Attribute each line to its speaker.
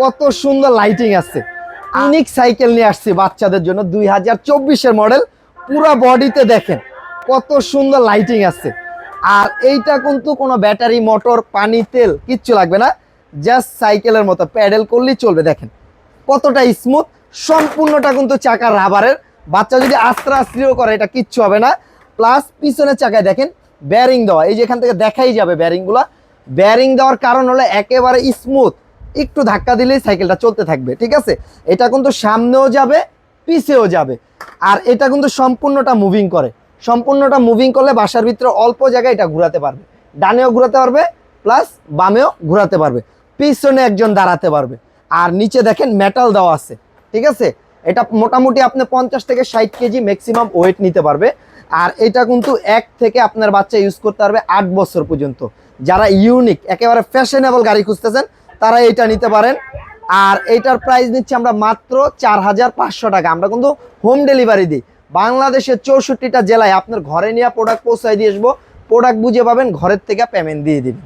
Speaker 1: কত সুন্দর লাইটিং আছে। ইউনিক সাইকেল নিয়ে আসছি বাচ্চাদের জন্য দুই হাজার চব্বিশের মডেল পুরো বডিতে দেখেন, কত সুন্দর লাইটিং আছে। আর এইটা কিন্তু কোনো ব্যাটারি মোটর পানি, তেল, কিচ্ছু লাগবে না। জাস্ট সাইকেলের মতো প্যাডেল করলেই চলবে, দেখেন। কতটা স্মুথ সম্পূর্ণটা কিন্তু চাকা রাবারের বাচ্চা যদি আস্তে আস্তেও করে, এটা কিচ্ছু হবে না। প্লাস পিছনের চাকায় দেখেন ব্যারিং দেওয়া। এই যে এখান থেকে দেখাই যাবে ব্যারিংগুলা ব্যারিং দেওয়ার কারণ হলো একেবারে স্মুথ একটু ধাক্কা দিলেই সাইকেলটা চলতে থাকবে, ঠিক আছে? এটা কিন্তু সামনেও যাবে, পিছেও যাবে। আর এটা কিন্তু সম্পূর্ণটা মুভিং করে। সম্পূর্ণটা মুভিং করলে বাসার ভিতরে অল্প জায়গায় এটা ঘোরাতে পারবে। ডানেও ঘোরাতে পারবে প্লাস বামেও ঘোরাতে পারবে। পিছনে একজন দাঁড়াতে পারবে। আর নিচে দেখেন মেটাল দেওয়া আছে, ঠিক আছে? এটা মোটামুটি আপনি পঞ্চাশ থেকে ষাট কেজি ম্যাক্সিমাম ওয়েট নিতে পারবে। আর এটা কিন্তু এক থেকে আপনার বাচ্চা ইউজ করতে পারবে আট বছর পর্যন্ত। যারা ইউনিক একেবারে ফ্যাশনেবল গাড়ি খুঁজতেছেন তারা এটা নিতে পারেন। আর এইটার প্রাইস নিচ্ছি আমরা মাত্র চার হাজার পাঁচশো টাকা। আমরা কিন্তু হোম ডেলিভারি দিই। বাংলাদেশের চৌষট্টিটা জেলায় আপনার ঘরে নিয়ে প্রোডাক্ট পৌঁছায় দিয়ে আসব। প্রোডাক্ট বুঝে পাবেন, ঘরের থেকে পেমেন্ট দিয়ে দিবেন।